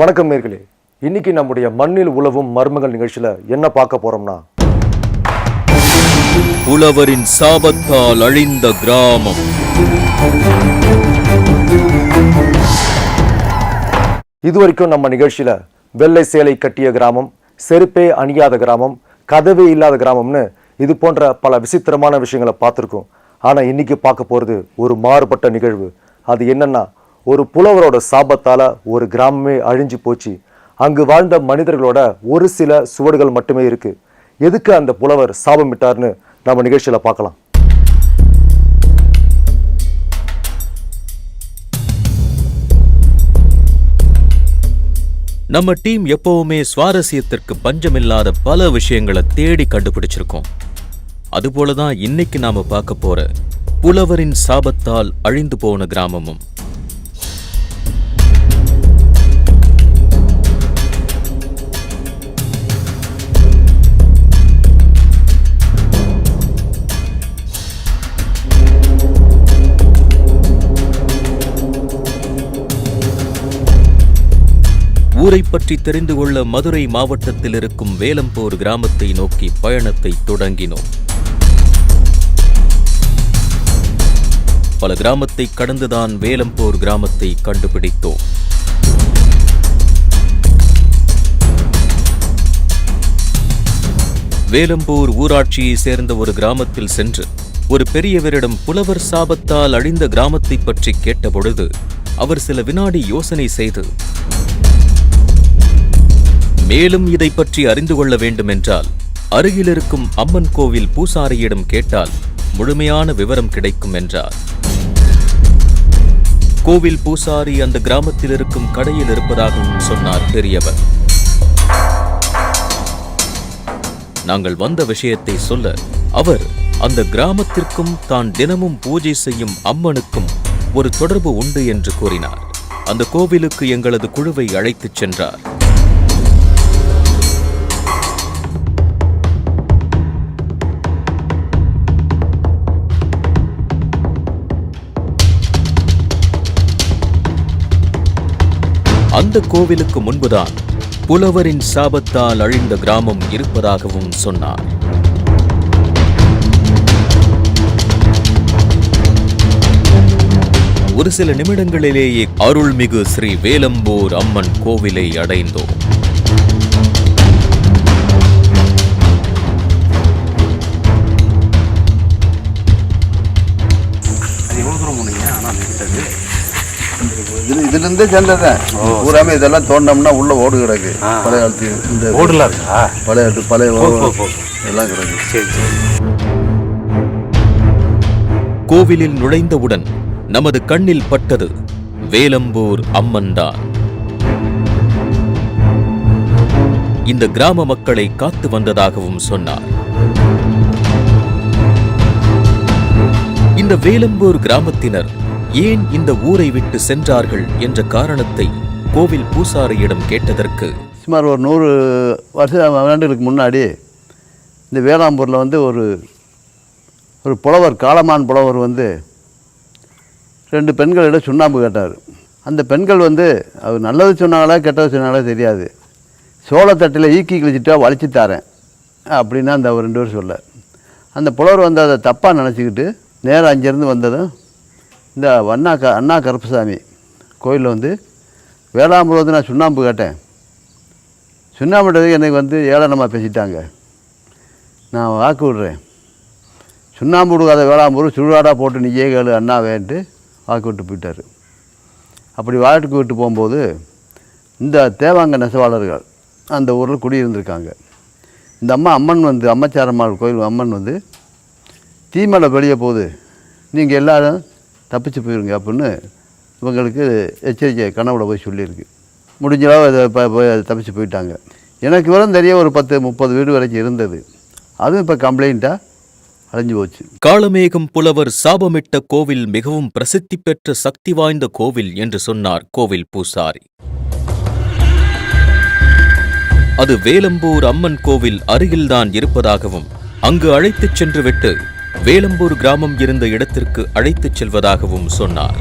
வணக்கம் நேர்களே. இன்னைக்கு நம்முடைய மண்ணில் உழவும் மர்மங்கள் நிகழ்ச்சியில என்ன பார்க்க போறோம்னா? புலவரின் சாபத்தால் அழிந்த கிராமம். இதுவரைக்கும் நம்ம நிகழ்ச்சியில வெள்ளை சேலை கட்டிய கிராமம் செருப்பே அணியாத கிராமம் கதவே இல்லாத கிராமம்னு இது போன்ற பல விசித்திரமான விஷயங்களை பார்த்துருக்கோம். ஆனா இன்னைக்கு பார்க்க போறது ஒரு மாறுபட்ட நிகழ்வு. அது என்னன்னா ஒரு புலவரோட சாபத்தால் ஒரு கிராமமே அழிஞ்சு போச்சு. அங்கு வாழ்ந்த மனிதர்களோட ஒரு சில சுவடுகள் மட்டுமே இருக்கு. எதுக்கு அந்த புலவர் சாபமிட்டார்னு நம்ம நிகழ்ச்சியில் பார்க்கலாம். நம்ம டீம் எப்பவுமே சுவாரஸ்யத்திற்கு பஞ்சமில்லாத பல விஷயங்களை தேடி கண்டுபிடிச்சிருக்கோம். அதுபோலதான் இன்னைக்கு நாம பார்க்க போற புலவரின் சாபத்தால் அழிந்து போன கிராமமும். ஊரை பற்றி தெரிந்து கொள்ள மதுரை மாவட்டத்தில் இருக்கும் வேலம்போர் கிராமத்தை நோக்கி பயணத்தை தொடங்கினோம். பல கிராமத்தை கடந்துதான் வேலம்போர் கிராமத்தை கண்டுபிடித்தோம். வேலம்பூர் ஊராட்சியை சேர்ந்த ஒரு கிராமத்தில் சென்று ஒரு பெரியவரிடம் புலவர் சாபத்தால் அழிந்த கிராமத்தை பற்றி கேட்டபொழுது அவர் சில வினாடி யோசனை செய்து மேலும் இதை பற்றி அறிந்து கொள்ள வேண்டுமென்றால் அருகிலிருக்கும் அம்மன் கோவில் பூசாரியிடம் கேட்டால் முழுமையான விவரம் கிடைக்கும் என்றார். கோவில் பூசாரி அந்த கிராமத்தில் இருக்கும் கடையில் இருப்பதாகவும் சொன்னார் பெரியவர். நாங்கள் வந்த விஷயத்தை சொல்ல அவர் அந்த கிராமத்திற்கும் தான் தினமும் பூஜை செய்யும் அம்மனுக்கும் ஒரு தொடர்பு உண்டு என்று கூறினார். அந்த கோவிலுக்கு எங்களது குழுவை அழைத்துச் சென்றார். அந்த கோவிலுக்கு முன்புதான் புலவரின் சாபத்தால் அழிந்த கிராமம் இருப்பதாகவும் சொன்னார். ஒரு சில நிமிடங்களிலேயே அருள்மிகு ஸ்ரீ வேலம்பூர் அம்மன் கோவிலை அடைந்தோம். இது இதுலேருந்தே சேர்ந்ததான் பூராமே இதெல்லாம் தோண்டோம்னா உள்ள ஓடு கிடக்கு. பழைய காலத்து இந்த ஓடுலாம் இருக்கா? பழைய காலத்து பழைய. எல்லாம் கிடக்கு. சரி சரி. கோவிலில் நுழைந்தவுடன் நமது கண்ணில் பட்டது வேலம்பூர் அம்மன்தான். இந்த கிராம மக்களை காத்து வந்ததாகவும் சொன்னார். இந்த வேலம்பூர் கிராமத்தினர் ஏன் இந்த ஊரை விட்டு சென்றார்கள் என்ற காரணத்தை கோவில் பூசாரியிடம் கேட்டதற்கு சுமார் ஒரு நூறு வருஷம் ஆண்டுகளுக்கு முன்னாடி இந்த வேளாம்பூரில் வந்து ஒரு ஒரு புலவர் காளமான் புலவர் வந்து ரெண்டு பெண்களிடம் சுண்ணாம்பு கேட்டார். அந்த பெண்கள் வந்து அவர் நல்லது சொன்னாங்களா கெட்டது சொன்னாங்களா தெரியாது. சோளத்தட்டில் ஈக்கி கிழிச்சிட்டா வலிச்சு தரேன் அப்படின்னு அந்த அவர் ரெண்டு பேரும் சொல்ல அந்த புலவர் வந்து அதை தப்பாக நினச்சிக்கிட்டு நேராக அங்கேருந்து வந்ததும் இந்த அண்ணா க அண்ணா கருப்பசாமி கோயிலில் வந்து வேளாம்பூர் வந்து நான் சுண்ணாம்பு கேட்டேன். சுண்ணாம்புன்றதுக்கு எனக்கு வந்து ஏளனமாக பேசிட்டாங்க. நான் வாக்கு விடுறேன். சுண்ணாம்பு கொடுக்காத வேளாம்பூர் சுடுகாடாக போட்டு நீயே கேளு அண்ணாவேன்ட்டு வாக்கு விட்டு போயிட்டார். அப்படி வாட்டுக்கு விட்டு போகும்போது இந்த தேவாங்க நெசவாளர்கள் அந்த ஊரில் குடியிருந்திருக்காங்க. இந்த அம்மா அம்மன் வந்து அம்மச்சாரம்மாள் கோயில் அம்மன் வந்து தீமலை வெளியே போகுது. நீங்கள் எல்லோரும் தப்பிச்சு போயிருங்க அப்படின்னு இவங்களுக்கு எச்சரிக்கை கனவுல போய் சொல்லியிருக்கு. முடிஞ்சளவு அதை போய் அதை தப்பிச்சு போயிட்டாங்க. எனக்கு வரும் தெரிய ஒரு பத்து முப்பது வீடு வரைக்கும் இருந்தது. அதுவும் இப்போ கம்ப்ளைண்ட்டாக அழிஞ்சு போச்சு. காளமேகம் புலவர் சாபமிட்ட கோவில் மிகவும் பிரசித்தி பெற்ற சக்தி வாய்ந்த கோவில் என்று சொன்னார் கோவில் பூசாரி. அது வேலம்பூர் அம்மன் கோவில் அருகில்தான் இருப்பதாகவும் அங்கு அழைத்துச் சென்றுவிட்டு வேலம்பூர் கிராமம் இருந்த இடத்திற்கு அழைத்துச் செல்வதாகவும் சொன்னார்.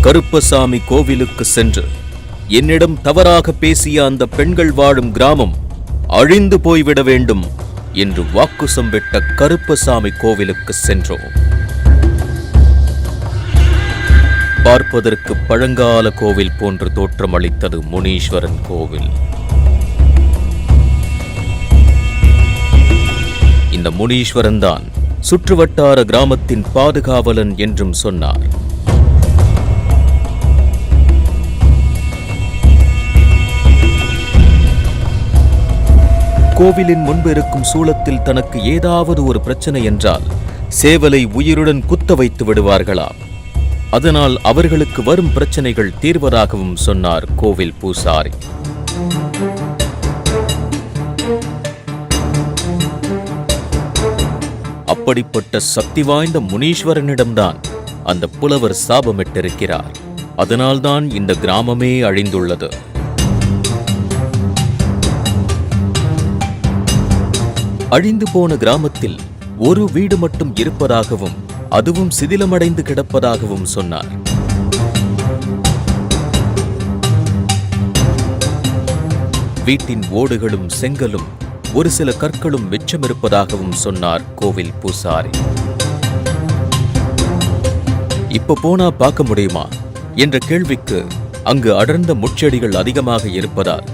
கருப்பசாமி கோவிலுக்கு சென்று என்னிடம் தவறாக பேசிய அந்த பெண்கள் வாழும் கிராமம் அழிந்து போய்விட வேண்டும் என்று வாக்குசம் விட்ட கருப்பசாமி கோவிலுக்கு சென்றோம். பார்ப்பதற்கு பழங்கால கோவில் போன்று தோற்றமளித்தது முனீஸ்வரன் கோவில். அந்த முனீஸ்வரன் தான் சுற்றுவட்டார கிராமத்தின் பாதுகாவலன் என்றும் சொன்னார். கோவிலின் முன்பு இருக்கும் சூளத்தில் தனக்கு ஏதாவது ஒரு பிரச்சனை என்றால் சேவலை உயிருடன் குத்த வைத்து விடுவார்களாம். அதனால் அவர்களுக்கு வரும் பிரச்சனைகள் தீர்வதாகவும் சொன்னார் கோவில் பூசாரி. அப்படிப்பட்ட சக்தி வாய்ந்த முனீஸ்வரனிடம்தான் அந்த புலவர் சாபமிட்டிருக்கிறார். அதனால்தான் இந்த கிராமமே அழிந்துள்ளது. அழிந்து போன கிராமத்தில் ஒரு வீடு மட்டும் இருப்பதாகவும் அதுவும் சிதிலமடைந்து கிடப்பதாகவும் சொன்னார். வீட்டின் ஓடுகளும் செங்கலும் ஒரு சில கற்களும் மிச்சமிருப்பதாகவும் சொன்னார் கோவில் பூசாரி. இப்ப போனா பார்க்க முடியுமா? என்ற கேள்விக்கு அங்கு அடர்ந்த முட்செடிகள் அதிகமாக இருப்பதால்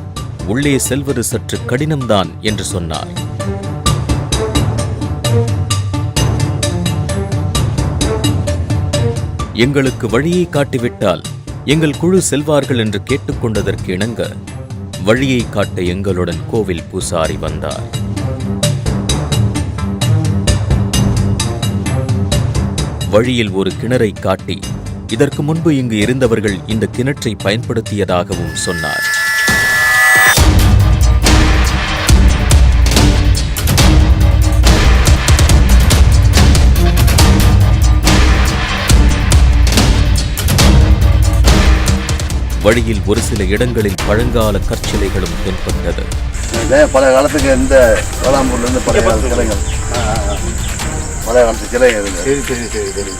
உள்ளே செல்வது சற்று கடினம்தான் என்று சொன்னார். எங்களுக்கு வழியை காட்டிவிட்டால் எங்கள் குழு செல்வார்கள் என்று கேட்டுக்கொண்டதற்கு இணங்க வழியை காட்ட எங்களுடன் கோவில் பூசாரி வந்தார். வழியில் ஒரு கிணறை காட்டி இதற்கு முன்பு இங்கு இருந்தவர்கள் இந்த கிணற்றை பயன்படுத்தியதாகவும் சொன்னார். வழியில் ஒரு சில இடங்களில் பழங்கால கற்சிலைகளும் தென்பட்டது. பழைய காலத்துக்கு எந்த வேளாம்பூர்லேருந்து பழைய காலத்து சிலைகள்? பழைய காலத்து சிலைகள் சரி சரி சரி சரி.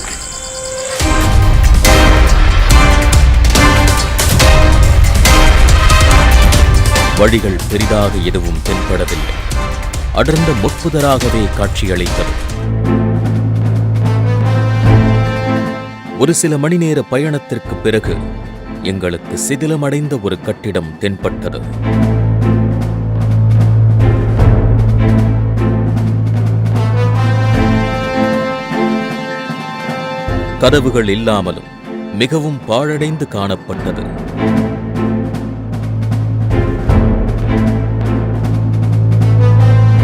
வழிகள் பெரிதாக எதுவும் தென்படவில்லை. அடர்ந்த முட்புதராகவே காட்சியளித்தது. ஒரு சில மணி நேர பயணத்திற்கு பிறகு எங்களுக்கு சிதிலமடைந்த ஒரு கட்டிடம் தென்பட்டது. கதவுகள் இல்லாமலும் மிகவும் பாழடைந்து காணப்பட்டது.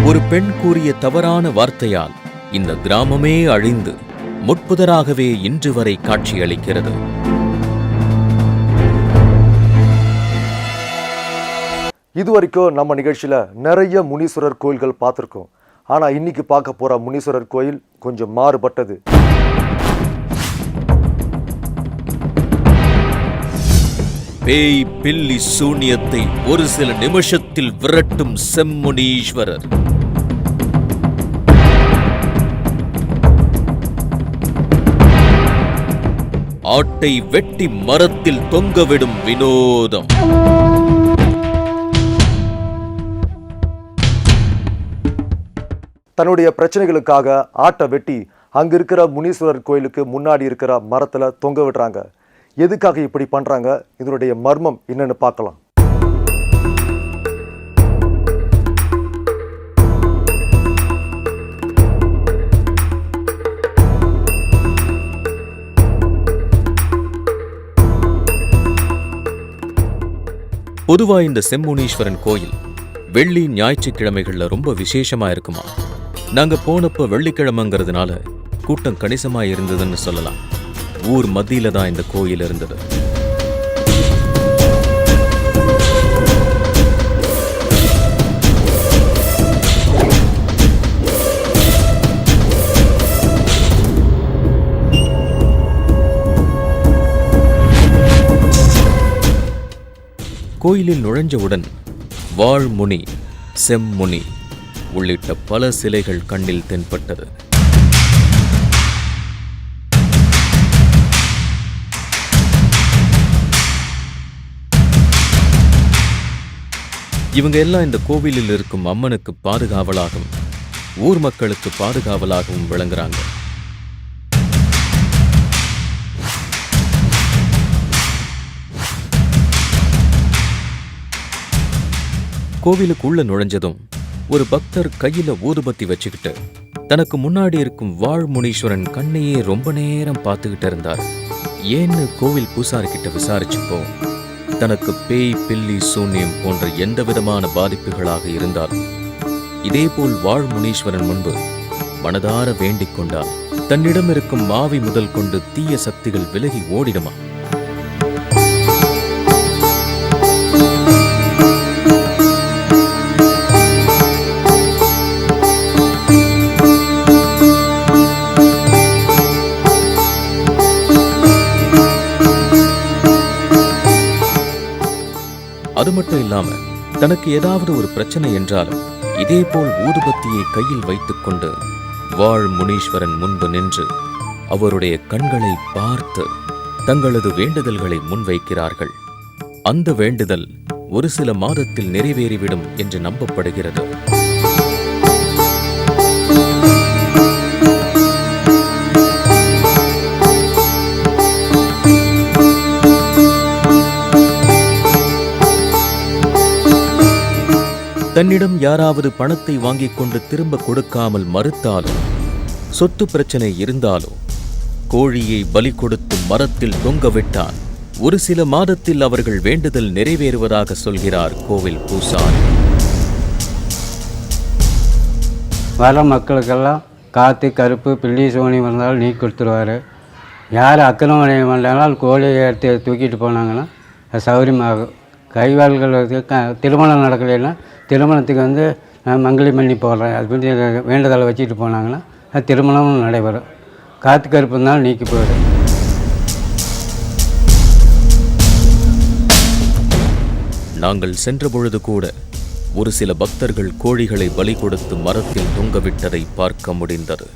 ஒரு பெண் கூறிய தவறான வார்த்தையால் இந்த கிராமமே அழிந்து முட்புதராகவே இன்று வரை காட்சியளிக்கிறது. இது வரைக்கும் நம்ம நிகழ்ச்சியில் நிறைய முனீஸ்வரர் கோயில்கள் பார்த்துருக்கோம். ஆனால் இன்னைக்கு பார்க்க போகிற முனீஸ்வரர் கோயில் கொஞ்சம் மாறுபட்டது. பேய் பில்லி சூனியத்தை ஒரு சில நிமிஷத்தில் விரட்டும் செம்முனீஸ்வரர். ஆட்டை வெட்டி மரத்தில் தொங்கவிடும் வினோதம். தன்னுடைய பிரச்சனைகளுக்காக ஆட்டை வெட்டி அங்க இருக்கிற முனீஸ்வரர் கோயிலுக்கு முன்னாடி இருக்கிற மரத்துல தொங்க விடுறாங்க. எதுக்காக இப்படி பண்றாங்க? இதனுடைய மர்மம் என்னன்னு பார்க்கலாம். பொதுவா இந்த செம்முனீஸ்வரன் கோயில் வெள்ளி ஞாயிற்றுக்கிழமைகளில் ரொம்ப விசேஷமா இருக்குமா? நாங்க போனப்ப வெள்ளிக்கிழமைங்கிறதுனால கூட்டம் கணிசமா இருந்ததுன்னு சொல்லலாம். ஊர் மத்தியில தான் இந்த கோயில் இருந்தது. கோயிலில் நுழைஞ்சவுடன் வாழ்முனி செம்முனி உள்ளிட்ட பல சிலைகள் கண்ணில் தென்பட்டது. இவங்க எல்லாம் இந்த கோவிலில் இருக்கும் அம்மனுக்கு பாதுகாவலாகவும் ஊர் மக்களுக்கு பாதுகாவலாகவும் விளங்குறாங்க. கோவிலுக்குள்ள நுழைஞ்சதும் ஒரு பக்தர் கையில ஊதுபத்தி வச்சுக்கிட்டு தனக்கு முன்னாடி இருக்கும் வாழ்முனீஸ்வரன் கண்ணையே ரொம்ப நேரம் பார்த்துக்கிட்டு இருந்தார். ஏன்னு கோவில் பூசாரி கிட்ட விசாரிச்சப்போ தனக்கு பேய் பில்லி சூன்யம் போன்ற எந்த விதமான பாதிப்புகளாக இருந்தாலும் இதேபோல் வாழ்முனீஸ்வரன் முன்பு மனதார வேண்டிக் கொண்டால் தன்னிடம் இருக்கும் மாவி முதல் கொண்டு தீய சக்திகள் விலகி ஓடிடுமா? தனக்கு ஏதாவது ஒரு பிரச்சனை என்றாலும் இதேபோல் ஊதுபத்தியை கையில் வைத்துக்கொண்டு வாழ் முனீஸ்வரன் முன்பு நின்று அவருடைய கண்களை பார்த்து தங்களது வேண்டுதல்களை முன்வைக்கிறார்கள். அந்த வேண்டுதல் ஒரு சில மாதத்தில் நிறைவேறிவிடும் என்று நம்பப்படுகிறது. தன்னிடம் யாராவது பணத்தை வாங்கிக் கொண்டு திரும்ப கொடுக்காமல் மறுத்தாலோ சொத்து பிரச்சனை இருந்தாலோ கோழியை பலி கொடுத்து மரத்தில் தொங்கவிட்டால் ஒரு சில மாதத்தில் அவர்கள் வேண்டுதல் நிறைவேறுவதாக சொல்கிறார் கோவில் பூசாரி. வர மக்களுக்கெல்லாம் காற்று கருப்பு பில்லி சோனி வந்தாலும் நீக்கி கொடுத்துருவாரு. யார் அக்கிரமணம் வந்தாலும் கோழியை எடுத்து தூக்கிட்டு போனாங்கன்னா அது கைவாள்கள் க திருமணம் நடக்கலைன்னா திருமணத்துக்கு வந்து நான் மங்களி பண்ணி போடுறேன். அது பற்றி வேண்டுதலை வச்சுட்டு போனாங்கன்னா அது திருமணமும் நடைபெறும். காற்று கருப்பு இருந்தாலும் நீக்கி போயிடும். நாங்கள் சென்றபொழுது கூட ஒரு சில பக்தர்கள் கோழிகளை பலி கொடுத்து மரத்தில் தொங்கவிட்டதை பார்க்க முடிந்தது.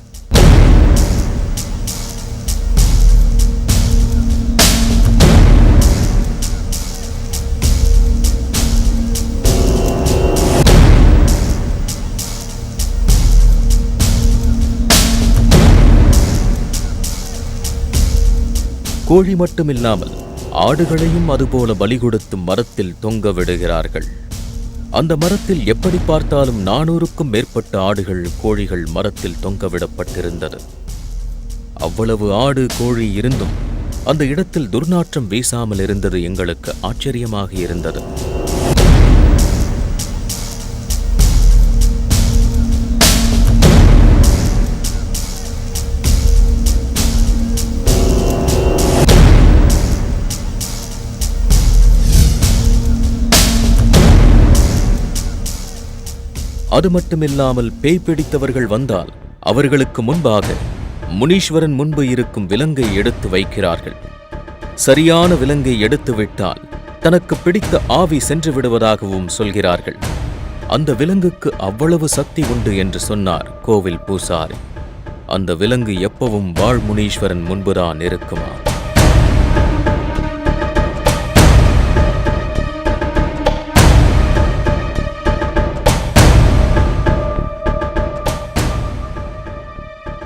கோழி மட்டுமில்லாமல் ஆடுகளையும் அதுபோல பலி கொடுத்து மரத்தில் தொங்க விடுகிறார்கள். அந்த மரத்தில் எப்படி பார்த்தாலும் நானூறுக்கும் மேற்பட்ட ஆடுகள் கோழிகள் மரத்தில் தொங்கவிடப்பட்டிருந்தது அவ்வளவு ஆடு கோழி இருந்தும் அந்த இடத்தில் துர்நாற்றம் வீசாமல் இருந்தது எங்களுக்கு ஆச்சரியமாக இருந்தது. அது மட்டுமில்லாமல் பேய் பிடித்தவர்கள் வந்தால் அவர்களுக்கு முன்பாக முனீஸ்வரன் முன்பு இருக்கும் விலங்கை எடுத்து வைக்கிறார்கள். சரியான விலங்கை எடுத்து விட்டால் தனக்கு பிடித்த ஆவி சென்று விடுவதாகவும் சொல்கிறார்கள். அந்த விலங்குக்கு அவ்வளவு சக்தி உண்டு என்று சொன்னார் கோவில் பூசாரி. அந்த விலங்கு எப்பவும் வாழ் முனீஸ்வரன் முன்புதான் இருக்குமா?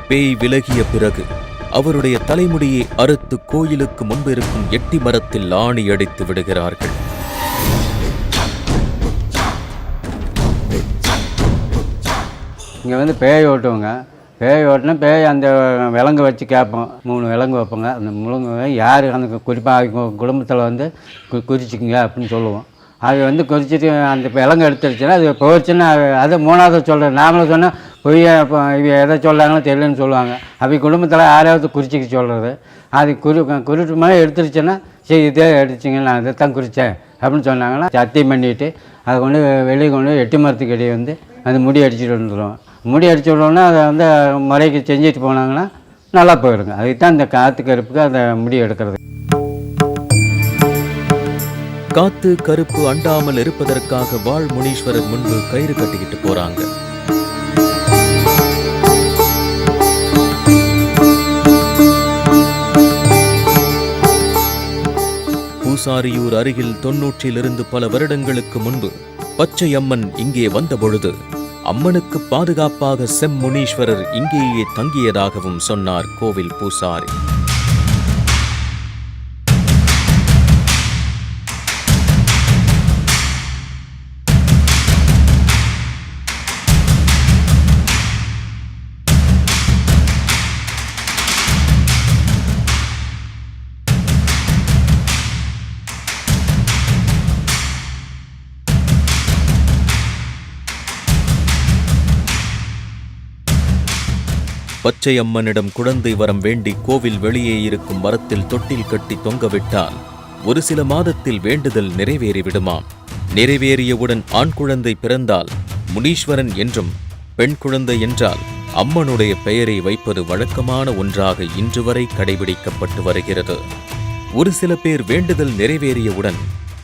பேய் விலகிய பிறகு அவருடைய தலைமுடியை அறுத்து கோயிலுக்கு முன்பிருக்கும் எட்டி மரத்தில் ஆணி அடித்து விடுகிறார்கள். இங்கே வந்து பேய் ஓட்டுவோங்க. பேய் ஓட்டினா பேய் அந்த விலங்கு வச்சு கேட்போம். மூணு விலங்கு வைப்போங்க. அந்த முழங்கு யார் அந்த குறிப்பாக குடும்பத்தில் வந்து கு குறிச்சிக்குங்க அப்படின்னு சொல்லுவோம். அது வந்து குறிச்சிட்டு அந்த விலங்கு எடுத்துருச்சுன்னா அது போச்சுன்னா அது மூணாவது சொல்கிறேன் நாமளும் சொன்னால் பொய் இப்போ இவ எதை சொல்கிறாங்களோ தெரியலன்னு சொல்லுவாங்க. அப்படி குடும்பத்தில் யாராவது குறிச்சிக்க சொல்கிறது அது குறி குறிட்டு மாதிரி எடுத்துருச்சுன்னா சரி இதே அடிச்சிங்க நான் இதை தான் குறித்தேன் அப்படின்னு சொன்னாங்கன்னா சத்தியம் பண்ணிவிட்டு அதை கொண்டு வெளியே கொண்டு எட்டு மரத்துக்கு இடையே வந்து அந்த முடி அடிச்சுட்டு வந்துடுவோம் முடி அடிச்சு விட்டோன்னா அதை வந்து முறைக்கு செஞ்சுட்டு போனாங்கன்னா நல்லா போயிடுங்க. அதுக்கு தான் இந்த காற்று கருப்புக்கு அந்த முடி எடுக்கிறது. காத்து கருப்பு அண்டாமல் இருப்பதற்காக வாழ் முனீஸ்வரர் முன்பு கயிறு கட்டிக்கிட்டு போறாங்க. பூசாரியூர் அருகில் தொன்னூற்றிலிருந்து பல வருடங்களுக்கு முன்பு பச்சை அம்மன் இங்கே வந்தபொழுது அம்மனுக்கு பாதுகாப்பாக செம்முனீஸ்வரர் இங்கேயே தங்கியதாகவும் சொன்னார் கோவில் பூசாரி. பச்சை அம்மனிடம் குழந்தை வரம் வேண்டி கோவில் வெளியே இருக்கும் மரத்தில் தொட்டில் கட்டி தொங்கவிட்டால் ஒரு சில மாதத்தில் வேண்டுதல் நிறைவேறிவிடுமாம் நிறைவேறியவுடன் ஆண் குழந்தை பிறந்தால் முனீஸ்வரன் என்றும் பெண் குழந்தை என்றால் அம்மனுடைய பெயரை வைப்பது வழக்கமான ஒன்றாக இன்று வரை கடைபிடிக்கப்பட்டு வருகிறது. ஒரு சில பேர் வேண்டுதல் நிறைவேறியவுடன்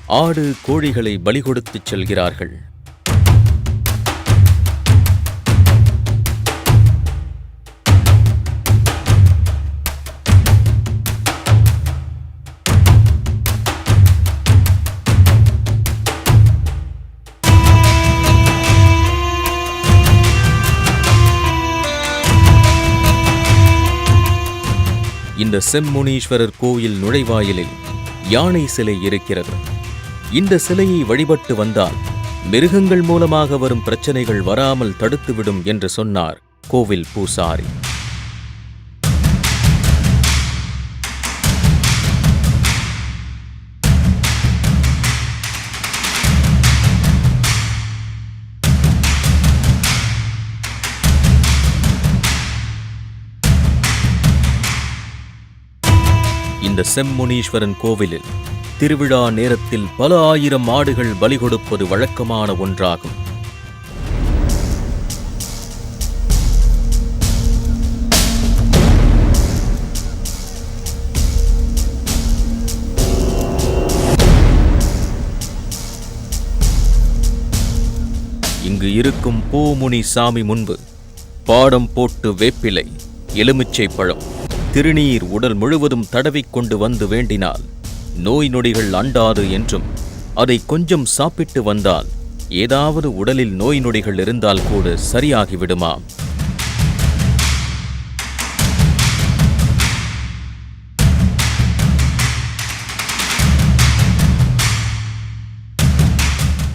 ஆடு கோழிகளை பலி கொடுத்துச் செல்கிறார்கள். இந்த செம்முனீஸ்வரர் கோயில் நுழைவாயிலில் யானை சிலை இருக்கிறது. இந்த சிலையை வழிபட்டு வந்தால் மிருகங்கள் மூலமாக வரும் பிரச்சனைகள் வராமல் தடுத்துவிடும் என்று சொன்னார் கோவில் பூசாரி. இந்த செம்முனீஸ்வரன் கோவிலில் திருவிழா நேரத்தில் பல ஆயிரம் ஆடுகள் பலி கொடுப்பது வழக்கமான ஒன்றாகும். இங்கு இருக்கும் பூமுனி சாமி முன்பு பாடம் போட்டு வேப்பிலை எலுமிச்சை பழம் திருநீர் உடல் முழுவதும் தடவிக் கொண்டு வந்து வேண்டினால் நோய் நொடிகள் அண்டாது என்றும் அதை கொஞ்சம் சாப்பிட்டு வந்தால் ஏதாவது உடலில் நோய் நொடிகள் இருந்தால் கூட சரியாகிவிடுமாம்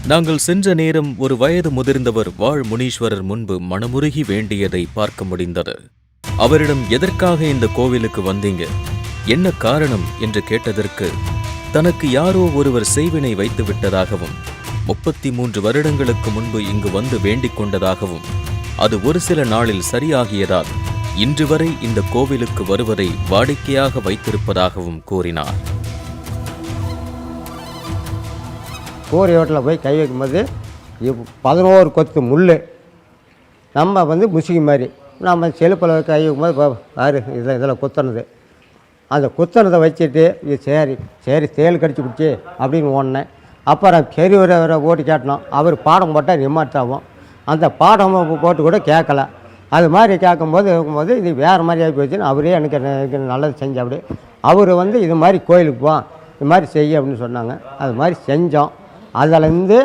நாங்கள் சென்ற நேரம் ஒரு வயது முதிர்ந்தவர் வாழ் முனீஸ்வரர் முன்பு மனமுருகி வேண்டியதை பார்க்க முடிந்தது. அவரிடம் எதற்காக இந்த கோவிலுக்கு வந்தீங்க? என்ன காரணம்? என்று கேட்டதற்கு தனக்கு யாரோ ஒருவர் செய்வினை வைத்து விட்டதாகவும் முப்பத்தி மூன்று வருடங்களுக்கு முன்பு இங்கு வந்து வேண்டிக் கொண்டதாகவும் அது ஒரு சில நாளில் சரியாகியதால் இன்று வரை இந்த கோவிலுக்கு வருவதை வாடிக்கையாக வைத்திருப்பதாகவும் கூறினார். கோரி ஹோட்டலில் போய் கை வைக்கும்போது பதினோரு கொத்து முள் நம்ம வந்து முசுகி மாதிரி. நம்ம செலுப்பில் கை போது பாரு இதில் இதில் குத்துனது. அந்த குத்துனதை வச்சுட்டு இது சரி சரி தேள் கடிச்சு பிடிச்சி அப்படின்னு ஓடினேன். அப்புறம் பெரியவரை ஓட்டி காட்டினோம். அவர் பாடம் போட்டால் நிம்மாட்டாகும் அந்த பாடம் போட்டு கூட கேட்கல. அது மாதிரி கேட்கும்போது இருக்கும்போது இது வேறு மாதிரி ஆகி போச்சுன்னு அவரே எனக்கு எனக்கு நல்லது செஞ்சாப்படி அவர் வந்து இது மாதிரி கோயிலுக்கு போ இது மாதிரி செய்ய அப்படின்னு சொன்னாங்க. அது மாதிரி செஞ்சோம். அதிலேருந்து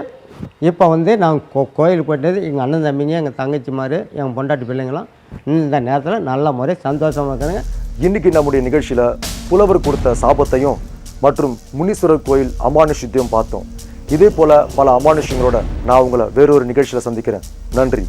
இப்போ வந்து நான் கோ கோயிலுக்கு போயிட்டது எங்கள் அண்ணன் தம்பிங்க எங்கள் தங்கச்சி மாதிரி எங்கள் பொண்டாட்டி பிள்ளைங்களாம் இந்த நேரத்தில் நல்ல முறை சந்தோஷமாக இருக்கிறாங்க இன்னைக்கு நம்முடைய நிகழ்ச்சியில புலவர் கொடுத்த சாபத்தையும் மற்றும் முனீஸ்வரர் கோயில் அமானுஷ்யத்தையும் பார்த்தோம். இதே போல பல அமானுஷங்களோட நான் உங்களை வேறொரு நிகழ்ச்சியில சந்திக்கிறேன். நன்றி.